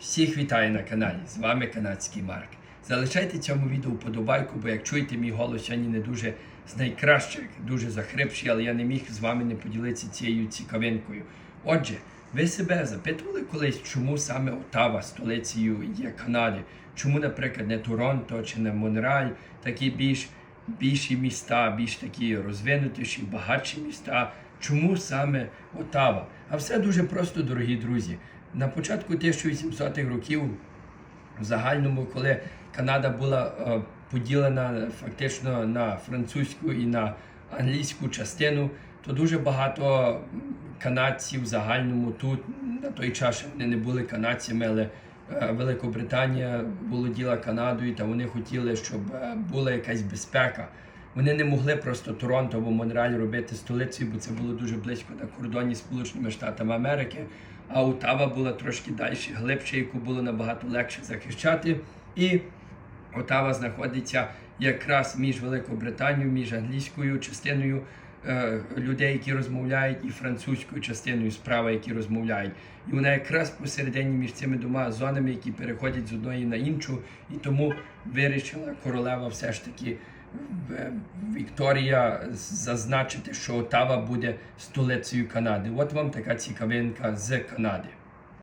Всіх вітаю на каналі. З вами канадський Марк. Залишайте цьому відео вподобайку, бо як чуєте, мій голос сьогодні не дуже з найкращих, дуже захрипший, але я не міг з вами не поділитися цією цікавинкою. Отже, ви себе запитували колись, чому саме Отава столицею є Канади? Чому, наприклад, не Торонто чи не Монреаль, такі більш більші міста, більш такі розвинутіші, багатші міста? Чому саме Отава? А все дуже просто, дорогі друзі. На початку 1800-х років в загальному, коли Канада була е, поділена фактично на французьку і на англійську частину, то дуже багато канадців в загальному тут на той час вони не були канадцями, але е, Великобританія володіла Канадою, та вони хотіли, щоб е, була якась безпека. Вони не могли просто Торонто або Монреаль робити столицею, бо це було дуже близько на кордоні Сполученими Штатами Америки. А Отава була трошки далі, глибше, яку було набагато легше захищати. І Отава знаходиться якраз між Великобританією, між англійською частиною е, людей, які розмовляють, і французькою частиною справа, які розмовляють. І вона якраз посередині між цими двома зонами, які переходять з одної на іншу, і тому вирішила королева все ж таки Вікторія зазначити, що Отава буде столицею Канади. От вам така цікавинка з Канади.